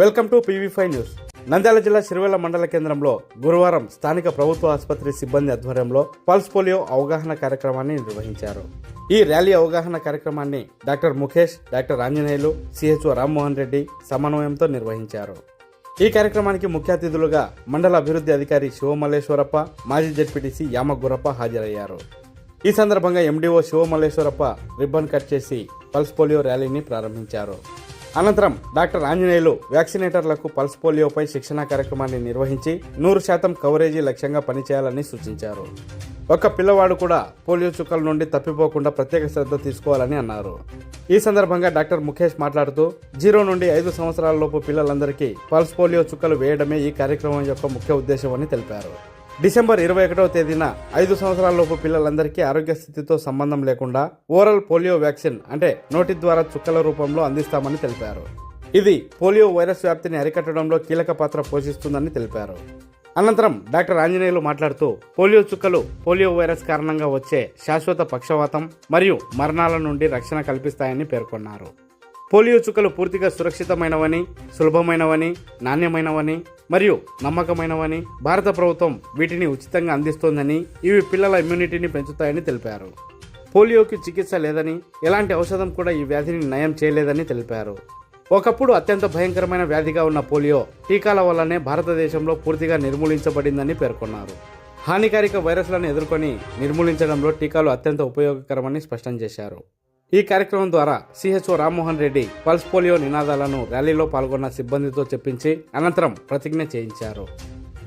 Welcome to PV five news. Nandyal జిల్లా సిరివెల్ల మండల కేంద్రంలో గురువారం స్థానిక ప్రభుత్వ ఆసుపత్రి సిబ్బంది ఆధ్వర్యంలో పల్స్ పోలియో అవగాహన కార్యక్రమాన్ని నిర్వహించారు. ఈ ర్యాలీ అవగాహన కార్యక్రమాన్ని doctor Mukesh doctor Anjaneyulu CHO Rammohan Reddy సమన్వయంతో నిర్వహించారు. ఈ కార్యక్రమానికి ముఖ్య అతిథులుగా మండల అభివృద్ధి అధికారి శివమల్లేశ్వరప్ప మాజీ జడ్పీటీసీ యామ గురప్ప హాజరయ్యారు. ఈ సందర్భంగా ఎండీఓ శివమల్లేశ్వరప్ప రిబ్బన్ కట్ చేసి పల్స్ పోలియో ర్యాలీని ప్రారంభించారు. అనంతరం డాక్టర్ ఆంజనేయులు వ్యాక్సినేటర్లకు పల్స్ పోలియోపై శిక్షణా కార్యక్రమాన్ని నిర్వహించి నూరు శాతం కవరేజీ లక్ష్యంగా పనిచేయాలని సూచించారు. ఒక్క పిల్లవాడు కూడా పోలియో చుక్కల నుండి తప్పిపోకుండా ప్రత్యేక శ్రద్ధ తీసుకోవాలని అన్నారు. ఈ సందర్భంగా డాక్టర్ ముఖేష్ మాట్లాడుతూ జీరో నుండి ఐదు సంవత్సరాల లోపు పిల్లలందరికీ పల్స్ పోలియో చుక్కలు వేయడమే ఈ కార్యక్రమం యొక్క ముఖ్య ఉద్దేశమని తెలిపారు. డిసెంబర్ ఇరవై ఒకటవ తేదీన ఐదు సంవత్సరాలలోపు పిల్లలందరికీ ఆరోగ్య స్థితితో సంబంధం లేకుండా ఓరల్ పోలియో వ్యాక్సిన్ అంటే నోటి ద్వారా చుక్కల రూపంలో అందిస్తామని తెలిపారు. ఇది పోలియో వైరస్ వ్యాప్తిని అరికట్టడంలో కీలక పాత్ర పోషిస్తుందని తెలిపారు. అనంతరం డాక్టర్ ఆంజనేయులు మాట్లాడుతూ పోలియో చుక్కలు పోలియో వైరస్ కారణంగా వచ్చే శాశ్వత పక్షవాతం మరియు మరణాల నుండి రక్షణ కల్పిస్తాయని పేర్కొన్నారు. పోలియో చుక్కలు పూర్తిగా సురక్షితమైనవని సులభమైనవని నాణ్యమైనవని మరియు నమ్మకమైనవని భారత ప్రభుత్వం వీటిని ఉచితంగా అందిస్తోందని ఇవి పిల్లల ఇమ్యూనిటీని పెంచుతాయని తెలిపారు. పోలియోకి చికిత్స లేదని ఎలాంటి ఔషధం కూడా ఈ వ్యాధిని నయం చేయలేదని తెలిపారు. ఒకప్పుడు అత్యంత భయంకరమైన వ్యాధిగా ఉన్న పోలియో టీకాల వల్లనే భారతదేశంలో పూర్తిగా నిర్మూలించబడిందని పేర్కొన్నారు. హానికారక వైరస్లను ఎదుర్కొని నిర్మూలించడంలో టీకాలు అత్యంత ఉపయోగకరమని స్పష్టం చేశారు. ఈ కార్యక్రమం ద్వారా CHO Rammohan Reddy pulse polio నినాదాలను ర్యాలీలో పాల్గొన్న సిబ్బందితో చెప్పించి అనంతరం ప్రతిజ్ఞ చేయించారు.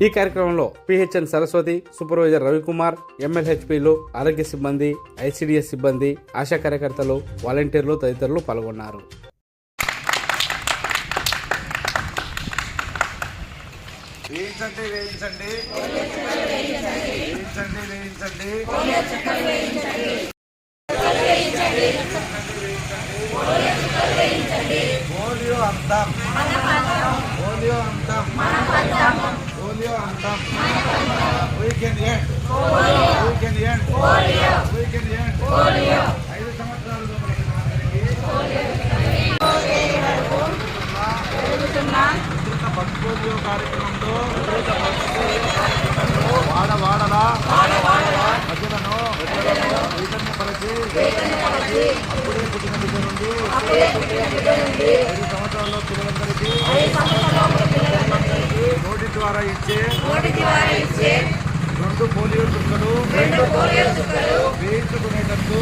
ఈ కార్యక్రమంలో పిహెచ్ఎన్ సరస్వతి సూపర్వైజర్ రవికుమార్ ఎంఎల్హెచ్పిలు ఆరోగ్య సిబ్బంది ఐసిడిఎస్ సిబ్బంది ఆశా కార్యకర్తలు వాలంటీర్లు తదితరులు పాల్గొన్నారు. వేయించండి వేయించండి. వేయించండి వేయించండి. పోలియో అంతం. పోలియో అంతం. పోలియో అంతం. we can end. we can end. we can end. ఐదు సంవత్సరాల పోలియో కార్యక్రమంలో వాడ వాడలా ప్రజలను చైతన్యపరిచి అప్పుడే పుట్టిన బిడ్డ నుండి ఐదు సంవత్సరాల్లో పిల్లలందరికీ నోటి ద్వారా ఇచ్చే రెండు పోలియో చుక్కలు వేయించుకునేటట్టు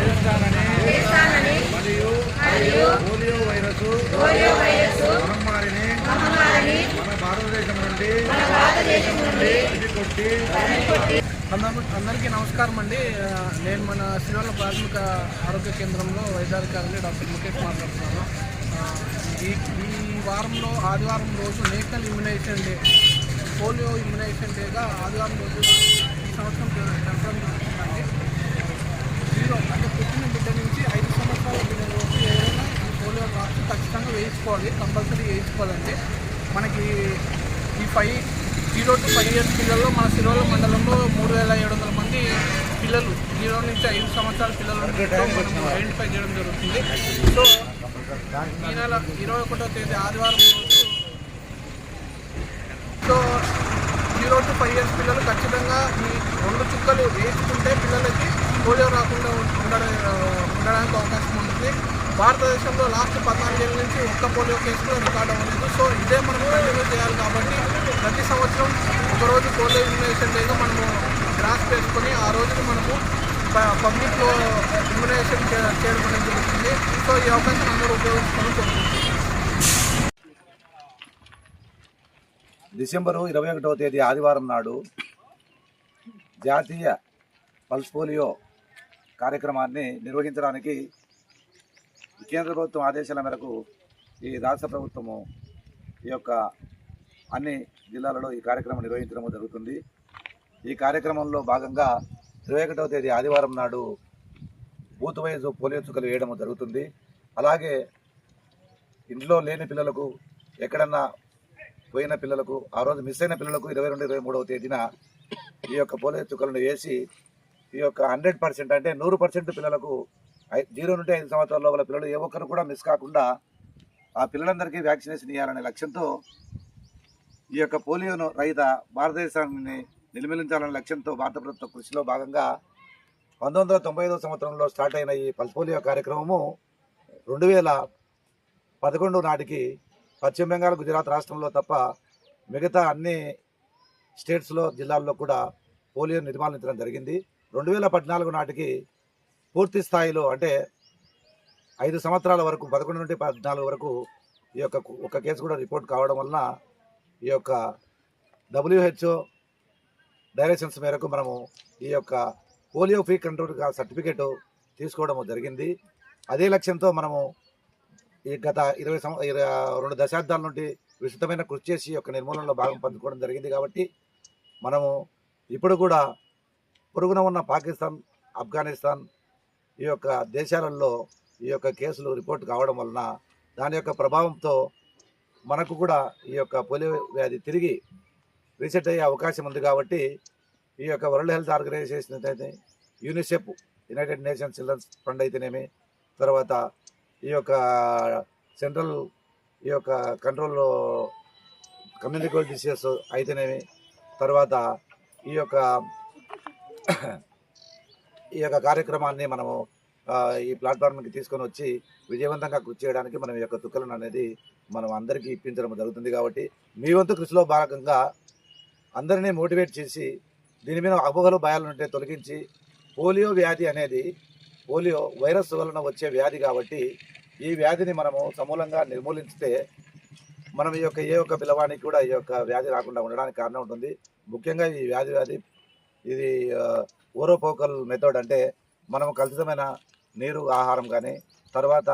చేస్తానని మరియు పోలియో వైరస్ మహమ్మారిని మన భారతదేశం నుండి కొట్టి అందరికీ నమస్కారం అండి. నేను మన శ్రీవల్ల ప్రాథమిక ఆరోగ్య కేంద్రంలో వైద్యాధికారిని డాక్టర్ ముఖేష్ మాట్లాడుతున్నాను. ఈ ఈ వారంలో ఆదివారం రోజు national immunisation day polio immunisation డేగా ఆదివారం రోజు ఈ సంవత్సరం జరపడం జరుగుతుందండి జీరో అంటే పుట్టిన బిడ్డ నుంచి ఐదు సంవత్సరాల బిడ్డ వరకు ఏదైనా ఈ పోలియో డ్రాప్స్ ఖచ్చితంగా వేయించుకోవాలి కంపల్సరీ వేయించుకోవాలంటే మనకి ఈ five zero to five years పిల్లల్లో మన సిరోల మండలంలో మూడు వేల ఏడు వందల మంది పిల్లలు జీరో నుంచి ఐదు సంవత్సరాల పిల్లలు ఐడెంటిఫై చేయడం జరుగుతుంది. సో ఈ నెల ఇరవై ఒకటో తేదీ ఆదివారం రోజు so zero to five years పిల్లలు ఖచ్చితంగా ఈ రెండు చుక్కలు వేసుకుంటే పిల్లలకి పోలియో రాకుండా ఉండడం ఉండడానికి అవకాశం ఉంటుంది. భారతదేశంలో లాస్ట్ పద్నాలుగేళ్ళ నుంచి ఒక్క పోలియో కేసు కూడా రికార్డ్ అవ్వలేదు. సో ఇదే మనం కంటిన్యూ చేయాలి కాబట్టి ప్రతి సంవత్సరం ఒకరోజు పోలియో ఇమ్యునేషన్ డేగా మనము గ్రాస్ వేసుకొని ఆ రోజుని మనము ప- పబ్లిక్లో ఇమ్యునేషన్ చేయడం అనేది జరుగుతుంది. సో ఈ అవకాశం అందరూ ఉపయోగించుకొని కోరుకుంటున్నాను డిసెంబరు ఇరవై ఒకటవ తేదీ ఆదివారం నాడు జాతీయ పల్స్ పోలియో కార్యక్రమాన్ని నిర్వహించడానికి కేంద్ర ప్రభుత్వం ఆదేశాల మేరకు ఈ రాష్ట్ర ప్రభుత్వము ఈ యొక్క అన్ని జిల్లాలలో ఈ కార్యక్రమం నిర్వహించడం జరుగుతుంది. ఈ కార్యక్రమంలో భాగంగా ఇరవై ఒకటవ తేదీ ఆదివారం నాడు బూత్ వైజ్ పోలియో చుక్కలు వేయడం జరుగుతుంది. అలాగే ఇంట్లో లేని పిల్లలకు ఎక్కడన్నా పోయిన పిల్లలకు ఆ రోజు మిస్ అయిన పిల్లలకు ఇరవై రెండు ఇరవై మూడవ తేదీన ఈ యొక్క పోలియో చుక్కలను వేసి ఈ యొక్క హండ్రెడ్ పర్సెంట్ అంటే నూరు పర్సెంట్ పిల్లలకు జీరో నుండి ఐదు సంవత్సరాల లోపల పిల్లలు ఏ ఒక్కరు కూడా మిస్ కాకుండా ఆ పిల్లలందరికీ వ్యాక్సినేషన్ ఇవ్వాలనే లక్ష్యంతో ఈ యొక్క పోలియోను రహిత భారతదేశాన్ని నిర్మిలించాలనే లక్ష్యంతో భారత ప్రభుత్వ కృషిలో భాగంగా పంతొమ్మిది వందల తొంభై సంవత్సరంలో స్టార్ట్ అయిన ఈ పల్స్ పోలియో కార్యక్రమము రెండు వేల పదకొండు నాటికి పశ్చిమ బెంగాల్ గుజరాత్ రాష్ట్రంలో తప్ప మిగతా అన్ని స్టేట్స్లో జిల్లాల్లో కూడా పోలియో నిర్మాణించడం జరిగింది. రెండు వేల పద్నాలుగు నాటికి పూర్తి స్థాయిలో అంటే ఐదు సంవత్సరాల వరకు పదకొండు నుండి పద్నాలుగు వరకు ఈ యొక్క ఒక కేసు కూడా రిపోర్ట్ కావడం వలన ఈ యొక్క డబ్ల్యూహెచ్ఓ డైరెక్షన్స్ మేరకు మనము ఈ యొక్క పోలియో ఫ్రీ కంట్రోల్ సర్టిఫికేట్ తీసుకోవడం జరిగింది. అదే లక్ష్యంతో మనము ఈ గత ఇరవై సంవ ఇరవై రెండు దశాబ్దాల నుండి విస్తృతమైన కృషి చేసి ఈ యొక్క నిర్మూలనలో భాగం పంచుకోవడం జరిగింది కాబట్టి మనము ఇప్పుడు కూడా పొరుగున ఉన్న పాకిస్తాన్ ఆఫ్ఘనిస్తాన్ ఈ యొక్క దేశాలలో ఈ యొక్క కేసులు రిపోర్ట్ కావడం వలన దాని యొక్క ప్రభావంతో మనకు కూడా ఈ యొక్క పోలియో వ్యాధి తిరిగి రీసెట్ అయ్యే అవకాశం ఉంది కాబట్టి ఈ యొక్క వరల్డ్ హెల్త్ ఆర్గనైజేషన్ అయితే UNICEF United Nations Children's Fund అయితేనేమి తర్వాత ఈ యొక్క సెంట్రల్ ఈ యొక్క కంట్రోల్లో కమ్యూనికల్ డిసీజెస్ అయితేనేమి తర్వాత ఈ యొక్క ఈ యొక్క కార్యక్రమాన్ని మనము ఈ ప్లాట్ఫామ్కి తీసుకొని వచ్చి విజయవంతంగా కృషి చేయడానికి మనం ఈ యొక్క తుక్కలను అనేది మనం అందరికీ ఇప్పించడం జరుగుతుంది కాబట్టి మీ వంతు కృషిలో భాగంగా అందరినీ మోటివేట్ చేసి దీని మీద అపోహలు భయాలు ఉంటే తొలగించి పోలియో వ్యాధి అనేది పోలియో వైరస్ వలన వచ్చే వ్యాధి కాబట్టి ఈ వ్యాధిని మనము సమూలంగా నిర్మూలించితే మనం ఈ యొక్క ఏ ఒక్క పిలవానికి కూడా ఈ యొక్క వ్యాధి రాకుండా ఉండడానికి కారణం ఉంటుంది. ముఖ్యంగా ఈ వ్యాధి వ్యాధి ఇది ఓరోపోకల్ మెథడ్ అంటే మనము కలుషితమైన నీరు ఆహారం కానీ తర్వాత